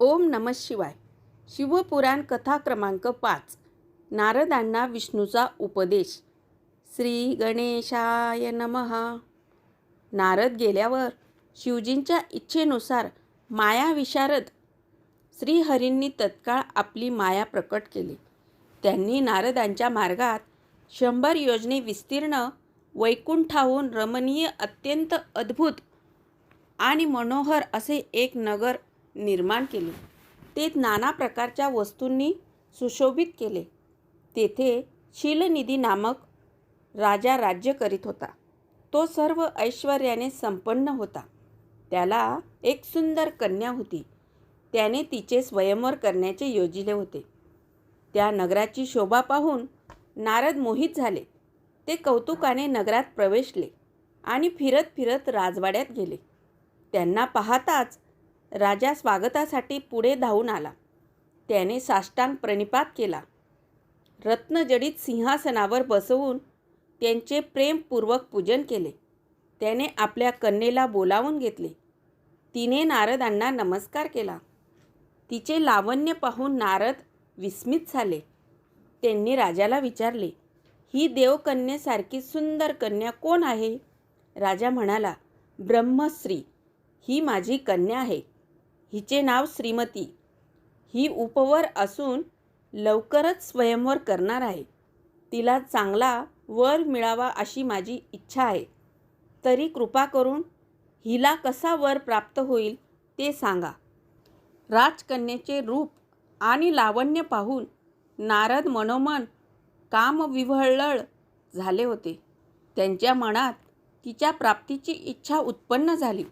ओम नम शिवाय. शिवपुराण कथा क्रमांक पाच. नारदांना विष्णूचा उपदेश. श्री गणेशाय नमः. नारद गेल्यावर शिवजींच्या इच्छेनुसार माया विशारद श्रीहरींनी तत्काळ आपली माया प्रकट केली. त्यांनी नारदांच्या मार्गात शंभर योजने विस्तीर्ण वैकुंठाहून रमणीय अत्यंत अद्भुत आणि मनोहर असे एक नगर निर्माण केले. ते नाना प्रकारच्या वस्तूंनी सुशोभित केले. तेथे शीलनिधी नामक राजा राज्य करीत होता. तो सर्व ऐश्वर्याने संपन्न होता. त्याला एक सुंदर कन्या होती. त्याने तिचे स्वयंवर करण्याचे योजिले होते. त्या नगराची शोभा पाहून नारद मोहित झाले. ते कौतुकाने नगरात प्रवेशले आणि फिरत फिरत राजवाड्यात गेले. त्यांना पाहताच राजा स्वागतासाठी पुढे धावून आला. त्याने साष्टांग प्रणिपात केला. रत्नजडित सिंहासनावर बसवून त्यांचे प्रेमपूर्वक पूजन केले. त्याने आपल्या कन्येला बोलावून घेतले. तिने नारदांना नमस्कार केला. तिचे लावण्य पाहून नारद विस्मित झाले. त्यांनी राजाला विचारले ही देवकन्येसारखी सुंदर कन्या कोण आहे? राजा म्हणाला ब्रह्मश्री. ही माझी कन्या आहे. हिचे नाव श्रीमती. ही उपवर असून लवकरच स्वयंवर करणार आहे. तिला चांगला वर मिळावा अशी माझी इच्छा आहे. तरी कृपा करून हिला कसा वर प्राप्त होईल ते सांगा. राजकन्येचे रूप आणि लावण्य पाहून नारद मनोमन कामविवळळ झाले होते. त्यांच्या मनात तिच्या प्राप्तीची इच्छा उत्पन्न झाली.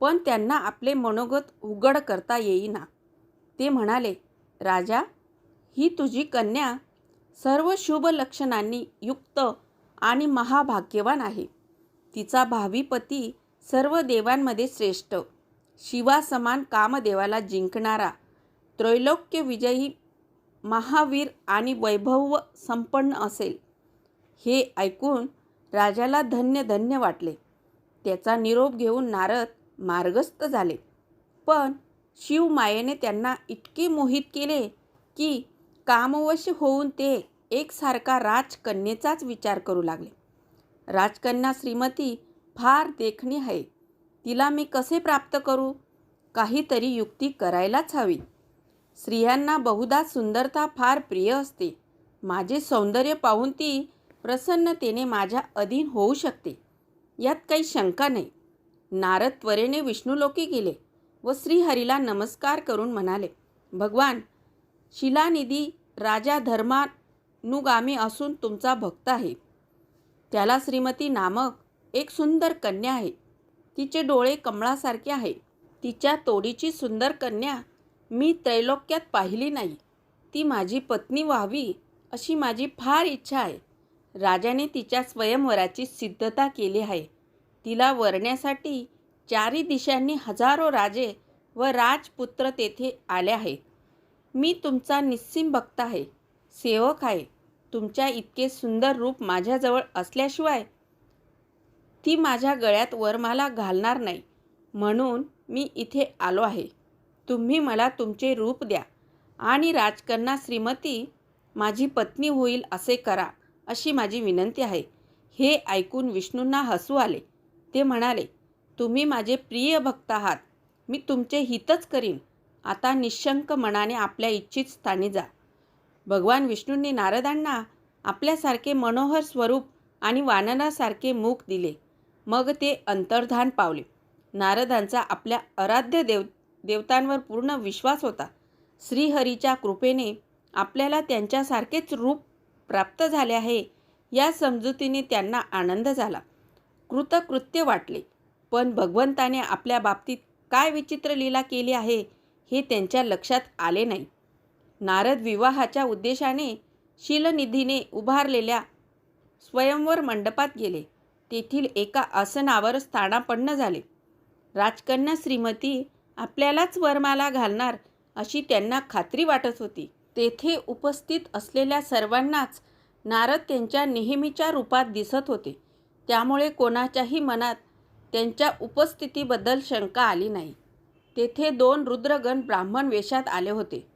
पण त्यांना आपले मनोगत उघड करता येईना. ते म्हणाले राजा ही तुझी कन्या सर्व शुभ लक्षणांनी युक्त आणि महाभाग्यवान आहे. तिचा भावी पती सर्व देवांमध्ये श्रेष्ठ. शिवासमान कामदेवाला जिंकणारा त्रैलोक्य विजयी महावीर आणि वैभव संपन्न असेल. हे ऐकून राजाला धन्य धन्य वाटले. त्याचा निरोप घेऊन नारद मार्गस्थ झाले. पण शिवमायेने त्यांना इतके मोहित केले की कामवश होऊन ते एकसारखा राजकन्येचाच विचार करू लागले. राजकन्या श्रीमती फार देखणी आहे. तिला मी कसे प्राप्त करू? काहीतरी युक्ती करायलाच हवी. स्त्रियांना बहुधा सुंदरता फार प्रिय असते. माझे सौंदर्य पाहून ती प्रसन्नतेने माझ्या अधीन होऊ शकते. यात काही शंका नाही. नारद त्वरेने विष्णुलोकी गेले व श्रीहरीला नमस्कार करून म्हणाले भगवान शिलानिधी राजा धर्मानुगामी असून तुमचा भक्त आहे. त्याला श्रीमती नामक एक सुंदर कन्या आहे. तिचे डोळे कमळासारखे आहे. तिच्या तोडीची सुंदर कन्या मी त्रैलोक्यात पाहिली नाही. ती माझी पत्नी व्हावी अशी माझी फार इच्छा आहे. राजाने तिच्या स्वयंवराची सिद्धता केली आहे. तिला वरण्यासाठी चारी दिशांनी हजारो राजे व राजपुत्र तेथे आले आहेत. मी तुमचा निस्सीम भक्त आहे. सेवक आहे. तुमच्या इतके सुंदर रूप माझ्याजवळ असल्याशिवाय ती माझ्या गळ्यात वरमाला घालणार नाही. म्हणून मी इथे आलो आहे. तुम्ही मला तुमचे रूप द्या आणि राजकन्या श्रीमती माझी पत्नी होईल असे करा अशी माझी विनंती आहे. हे ऐकून विष्णूंना हसू आले. ते म्हणाले तुम्ही माझे प्रिय भक्त आहात. मी तुमचे हितच करीन. आता निशंक मनाने आपल्या इच्छित स्थानी जा. भगवान विष्णूंनी नारदांना आपल्यासारखे मनोहर स्वरूप आणि वानरासारखे मुख दिले. मग ते अंतर्धान पावले. नारदांचा आपल्या आराध्य देव देवतांवर पूर्ण विश्वास होता. श्रीहरीच्या कृपेने आपल्याला त्यांच्यासारखेच रूप प्राप्त झाले आहे या समजुतीने त्यांना आनंद झाला. कृतकृत्य वाटले. पण भगवंताने आपल्या बाबतीत काय विचित्र लीला केली आहे हे त्यांच्या लक्षात आले नाही. नारद विवाहाच्या उद्देशाने शिलनिधीने उभारलेल्या स्वयंवर मंडपात गेले. तेथील एका आसनावर स्थानापन्न झाले. राजकन्या श्रीमती आपल्यालाच वरमाला घालणार अशी त्यांना खात्री वाटत होती. तेथे उपस्थित असलेल्या सर्वांनाच नारद त्यांच्या नेहमीच्या रूपात दिसत होते. त्यामुळे कोणाच्याही मनात त्यांच्या उपस्थितीबद्दल शंका आली नाही. तेथे दोन रुद्रगण ब्राह्मण वेशात आले होते.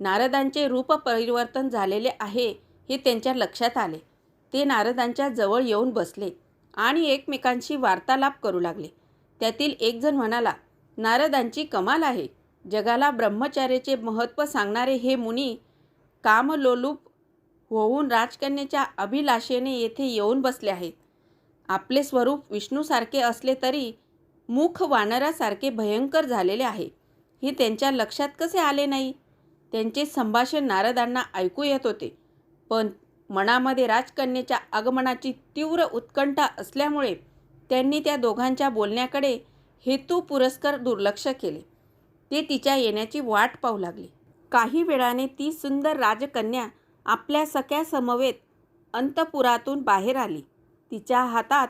नारदांचे रूप परिवर्तन झालेले आहे हे त्यांच्या लक्षात आले. ते नारदांच्या जवळ येऊन बसले आणि एकमेकांशी वार्तालाप करू लागले. त्यातील एकजण म्हणाला नारदांची कमाल आहे. जगाला ब्रह्मचार्याचे महत्त्व सांगणारे हे मुनी कामलोलूप होऊन राजकन्याच्या अभिलाषेने येथे येऊन बसले आहेत. आपले स्वरूप विष्णूसारखे असले तरी मुख वानरासारखे भयंकर झालेले आहे. हे त्यांच्या लक्षात कसे आले नाही? त्यांचे संभाषण नारदांना ऐकू येत होते. पण मनामध्ये राजकन्येच्या आगमनाची तीव्र उत्कंठा असल्यामुळे त्यांनी त्या दोघांच्या बोलण्याकडे हेतू पुरस्कर दुर्लक्ष केले. ते तिच्या येण्याची वाट पाहू लागले. काही वेळाने ती सुंदर राजकन्या आपल्या सख्या समवेत अंतपुरातून बाहेर आली. तिच्या हातात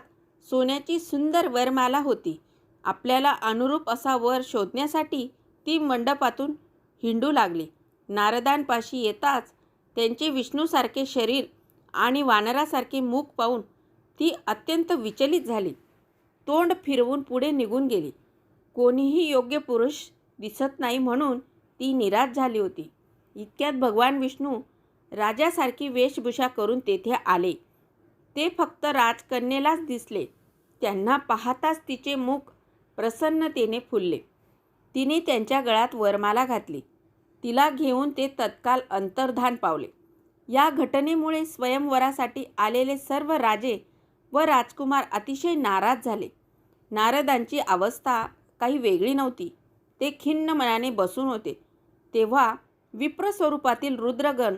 सोन्याची सुंदर वरमाला होती. आपल्याला अनुरूप असा वर शोधण्यासाठी ती मंडपातून हिंडू लागली. नारदांपाशी येताच त्यांचे विष्णूसारखे शरीर आणि वानरासारखे मुख पाहून ती अत्यंत विचलित झाली. तोंड फिरवून पुढे निघून गेली. कोणीही योग्य पुरुष दिसत नाही म्हणून ती निराश झाली होती. इतक्यात भगवान विष्णू राजासारखी वेशभूषा करून तेथे आले. ते फक्त राजकन्येलाच दिसले. त्यांना पाहताच तिचे मुख प्रसन्नतेने फुलले. तिने त्यांच्या गळ्यात वरमाला घातली. तिला घेऊन ते तत्काल अंतर्धान पावले. या घटनेमुळे स्वयंवरासाठी आलेले सर्व राजे व राजकुमार अतिशय नाराज झाले. नारदांची अवस्था काही वेगळी नव्हती. ते खिन्न मनाने बसून होते. तेव्हा विप्र स्वरूपातील रुद्रगण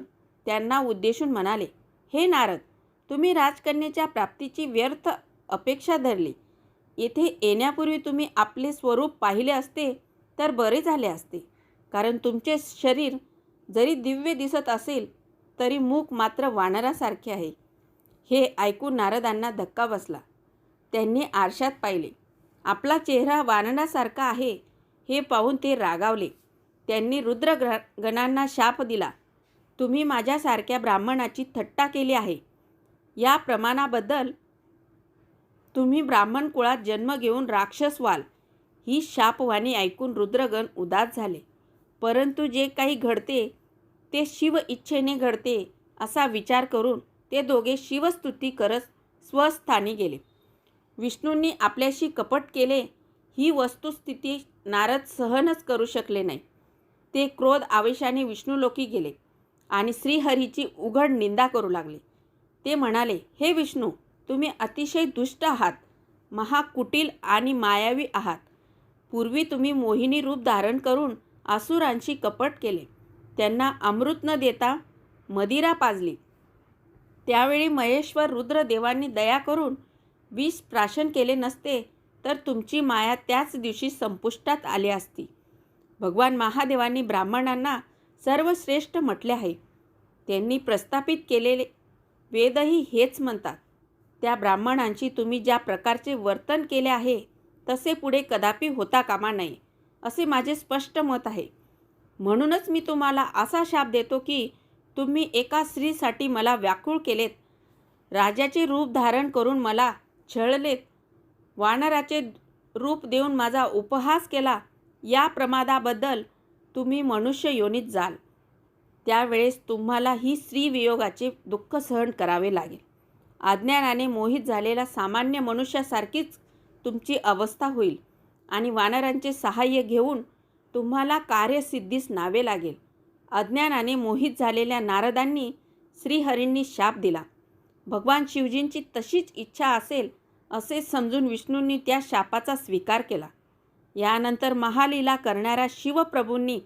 त्यांना उद्देशून म्हणाले हे नारद तुम्ही राजकन्याच्या प्राप्तीची व्यर्थ अपेक्षा धरली. येथे येण्यापूर्वी तुम्ही आपले स्वरूप पाहिले असते तर बरे झाले असते. कारण तुमचे शरीर जरी दिव्य दिसत असेल तरी मूक मात्र वानरासारखे आहे. हे ऐकून नारदांना धक्का बसला. त्यांनी आरशात पाहिले. आपला चेहरा वानरासारखा आहे हे पाहून ते रागावले. त्यांनी रुद्रग्र गणांना शाप दिला. तुम्ही माझ्यासारख्या ब्राह्मणाची थट्टा केली आहे. या प्रमाणाबद्दल तुम्ही ब्राह्मण कुळात जन्म घेऊन राक्षस व्हाल ही शापवाणी ऐकून रुद्रगण उदास झाले. परंतु जे काही घडते ते शिव इच्छेने घडते असा विचार करून ते दोघे शिवस्तुती करत स्वस्थानी गेले. विष्णूंनी आपल्याशी कपट केले ही वस्तुस्थिती नारद सहनच करू शकले नाही. ते क्रोध आवेशाने विष्णुलोकी गेले आणि श्रीहरीची उघड निंदा करू लागले. ते म्हणाले हे विष्णू तुम्ही अतिशय दुष्ट आहात महाकुटील आणि मायावी आहात. पूर्वी तुम्ही मोहिनी रूप धारण करून आसुरांशी कपट केले. त्यांना अमृत न देता मदिरा पाजली. त्यावेळी महेश्वर रुद्रदेवांनी दया करून विष प्राशन केले नसते तर तुमची माया त्याच दिवशी संपुष्टात आली असती. भगवान महादेवांनी ब्राह्मणांना सर्वश्रेष्ठ म्हटले आहे. त्यांनी प्रस्थापित केलेले वेदही हेच म्हणतात. त्या ब्राह्मणांशी तुम्ही ज्या प्रकारचे वर्तन केले आहे तसे पुढे कदापि होता कामा नये असे माझे स्पष्ट मत आहे. म्हणूनच मी तुम्हाला असा शाप देतो की तुम्ही एका स्त्रीसाठी मला व्याकुळ केलेत राजाचे रूप धारण करून मला छळलेत वानराचे रूप देऊन माझा उपहास केला या प्रमादाबद्दल तुम्ही मनुष्य योनीत जाल. त्यावेळेस तुम्हाला ही स्त्रीवियोगाचे दुःख सहन करावे लागेल. अज्ञानाने मोहित झालेला सामान्य मनुष्यासारखीच तुमची अवस्था होईल आणि वानरांचे सहाय्य घेऊन तुम्हाला कार्यसिद्धीस नावे लागेल. अज्ञानाने मोहित झालेल्या नारदांनी श्रीहरींनी शाप दिला. भगवान शिवजींची तशीच इच्छा असेल असे समजून विष्णूंनी त्या शापाचा स्वीकार केला. यानंतर महालीला करणाऱ्या शिवप्रभूंनी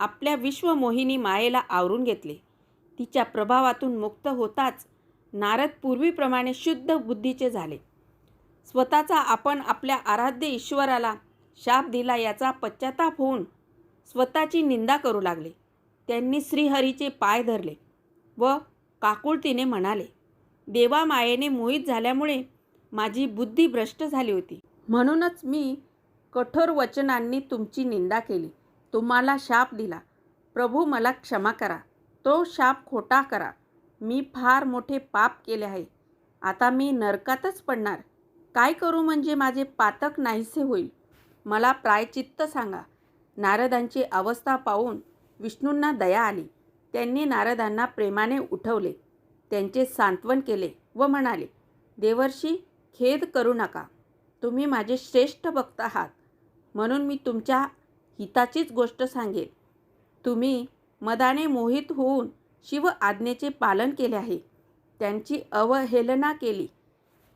आपल्या विश्वमोहिनी मायेला आवरून घेतले. तिच्या प्रभावातून मुक्त होताच नारद पूर्वीप्रमाणे शुद्ध बुद्धीचे झाले. स्वतःचा आपण आपल्या आराध्य ईश्वराला शाप दिला याचा पश्चाताप होऊन स्वतःची निंदा करू लागले. त्यांनी श्रीहरीचे पाय धरले व काकुळतीने म्हणाले देवा मायेने मोहित झाल्यामुळे माझी बुद्धी भ्रष्ट झाली होती. म्हणूनच मी कठोर वचनांनी तुमची निंदा केली. तुम्हाला शाप दिला. प्रभू मला क्षमा करा. तो शाप खोटा करा. मी फार मोठे पाप केले आहे. आता मी नरकातच पडणार. काय करू म्हणजे माझे पातक नाहीसे होईल. मला प्रायचित्त सांगा. नारदांची अवस्था पाहून विष्णूंना दया आली. त्यांनी नारदांना प्रेमाने उठवले. त्यांचे सांत्वन केले व म्हणाले देवर्षी खेद करू नका. तुम्ही माझे श्रेष्ठ भक्त आहात. म्हणून मी तुमच्या हिताचीच गोष्ट सांगेल तुम्ही मदाने मोहित होऊन शिव आज्ञेचे पालन केले आहे. त्यांची अवहेलना केली.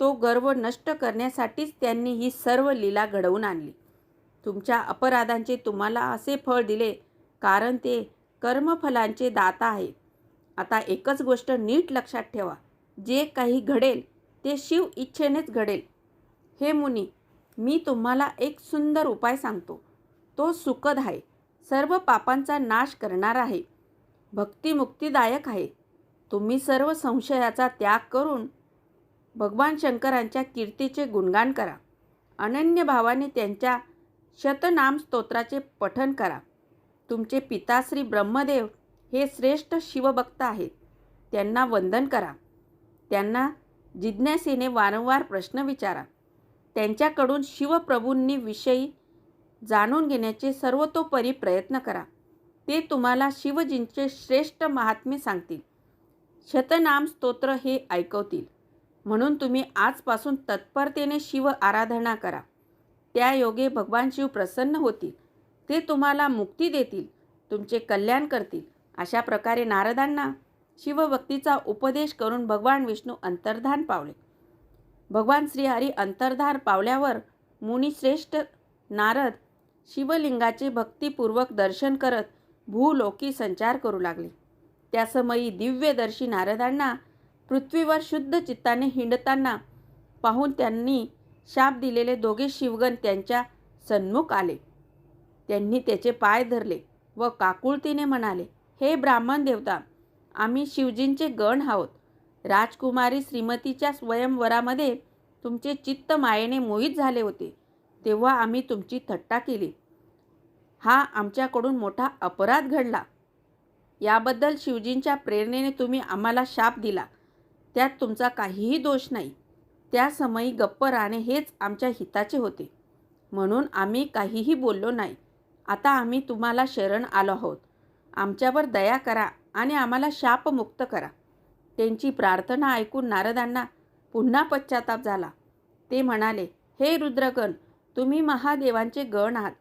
तो गर्व नष्ट करण्यासाठीच त्यांनी ही सर्व लीला घडवून आणली. तुमच्या अपराधांचे तुम्हाला असे फळ दिले कारण ते कर्मफलांचे दाता आहे आता एकच गोष्ट नीट लक्षात ठेवा. जे काही घडेल ते शिव इच्छेनेच घडेल. हे मुनी मी तुम्हाला एक सुंदर उपाय सांगतो. तो सुखद आहे. सर्व पापांचा नाश करणार आहे. भक्तिमुक्तिदायक आहे. तुम्ही सर्व संशयाचा त्याग करून भगवान शंकरांच्या कीर्तीचे गुणगान करा. अनन्य भावाने त्यांच्या शतनाम स्तोत्राचे पठन करा. तुमचे पिता श्री ब्रह्मदेव हे श्रेष्ठ शिवभक्त आहेत. त्यांना वंदन करा. त्यांना जिज्ञासेने वारंवार प्रश्न विचारा. त्यांच्याकडून शिवप्रभूंनी विषयी जाणून घेण्याचे सर्वतोपरी प्रयत्न करा. ते तुम्हाला शिवजींचे श्रेष्ठ महात्म्य सांगतील. शतनाम स्तोत्र हे ऐकवतील. म्हणून तुम्ही आजपासून तत्परतेने शिव आराधना करा. त्या योगे भगवान शिव प्रसन्न होतील. ते तुम्हाला मुक्ती देतील. तुमचे कल्याण करतील. अशा प्रकारे नारदांना शिवभक्तीचा उपदेश करून भगवान विष्णू अंतर्धान पावले. भगवान श्रीहरी अंतर्धान पावल्यावर मुनिश्रेष्ठ नारद शिवलिंगाचे भक्तिपूर्वक दर्शन करत भूलोकी संचार करू लागले. त्यासमयी दिव्यदर्शी नारदांना पृथ्वीवर शुद्ध चित्ताने हिंडताना पाहून त्यांनी शाप दिलेले दोघे शिवगण त्यांच्या सन्मुख आले. त्यांनी त्याचे पाय धरले व काकुळतीने म्हणाले हे ब्राह्मण देवता आम्ही शिवजींचे गण आहोत. राजकुमारी श्रीमतीच्या स्वयंवरामध्ये तुमचे चित्त मायेने मोहित झाले होते. तेव्हा आम्ही तुमची थट्टा केली. हा आमच्याकडून मोठा अपराध घडला. याबद्दल शिवजींच्या प्रेरणेने तुम्ही आम्हाला शाप दिला. त्यात तुमचा काहीही दोष नाही. त्या समयी गप्प राहणे हेच आमच्या हिताचे होते. म्हणून आम्ही काहीही बोललो नाही. आता आम्ही तुम्हाला शरण आलो आहोत. आमच्यावर दया करा आणि आम्हाला शापमुक्त करा. त्यांची प्रार्थना ऐकून नारदांना पुन्हा पश्चाताप झाला. ते म्हणाले हे रुद्रगण तुम्ही महादेवांचे गण आहात.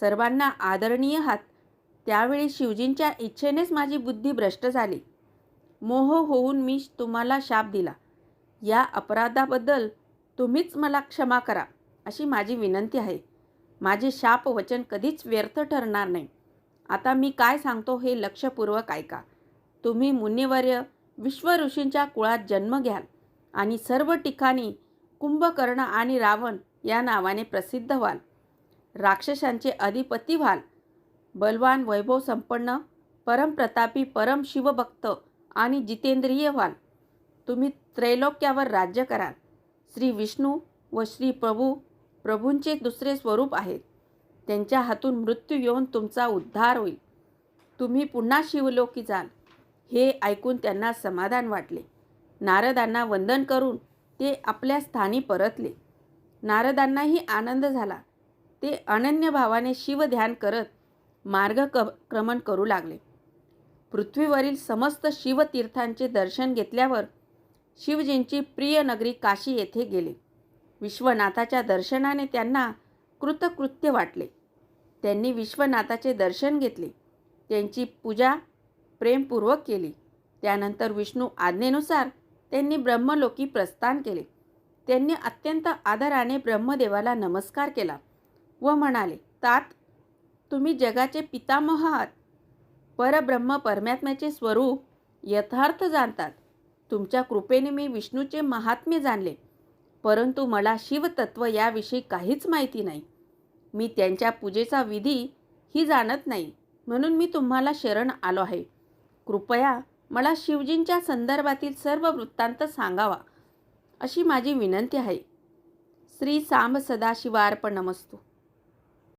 सर्वांना आदरणीय आहात. त्यावेळी शिवजींच्या इच्छेनेच माझी बुद्धी भ्रष्ट झाली. मोह होऊन मी तुम्हाला शाप दिला. या अपराधाबद्दल तुम्हीच मला क्षमा करा अशी माझी विनंती आहे. माझे शाप वचन कधीच व्यर्थ ठरणार नाही. आता मी काय सांगतो हे लक्षपूर्वक ऐका. तुम्ही मुनिवर्य विश्वऋषींच्या कुळात जन्म घ्याल आणि सर्व ठिकाणी कुंभकर्ण आणि रावण या नावाने प्रसिद्ध व्हाल. राक्षसांचे अधिपती व्हाल. बलवान वैभव संपन्न परमप्रतापी परम शिवभक्त आणि जितेंद्रिय व्हाल. तुम्ही त्रैलोक्यावर राज्य कराल. श्री विष्णू व श्री प्रभू प्रभूंचे दुसरे स्वरूप आहेत. त्यांच्या हातून मृत्यू येऊन तुमचा उद्धार होईल. तुम्ही पुन्हा शिवलोकी जाल. हे ऐकून त्यांना समाधान वाटले. नारदांना वंदन करून ते आपल्या स्थानी परतले. नारदांनाही आनंद झाला. ते अनन्य भावाने शिवध्यान करत मार्ग क्रम क्रमण करू लागले. पृथ्वीवरील समस्त शिवतीर्थांचे दर्शन घेतल्यावर शिवजींची प्रिय नगरी काशी येथे गेले. विश्वनाथाच्या दर्शनाने त्यांना कृतकृत्य वाटले. त्यांनी विश्वनाथाचे दर्शन घेतले. त्यांची पूजा प्रेमपूर्वक केली. त्यानंतर विष्णू आज्ञेनुसार त्यांनी ब्रह्मलोकी प्रस्थान केले. त्यांनी अत्यंत आदराने ब्रह्मदेवाला नमस्कार केला व म्हणाले तात तुम्ही जगाचे पितामह आहात. परब्रह्म परमात्म्याचे स्वरूप यथार्थ जाणतात. तुमच्या कृपेने मी विष्णूचे महात्म्य जाणले. परंतु मला शिवतत्व याविषयी काहीच माहिती नाही. मी त्यांच्या पूजेचा विधी ही जाणत नाही. म्हणून मी तुम्हाला शरण आलो आहे. कृपया मला शिवजींच्या संदर्भातील सर्व वृत्तांत सांगावा. अशी माझी विनंती आहे. श्री सांब सदाशिवार्पणमस्तू.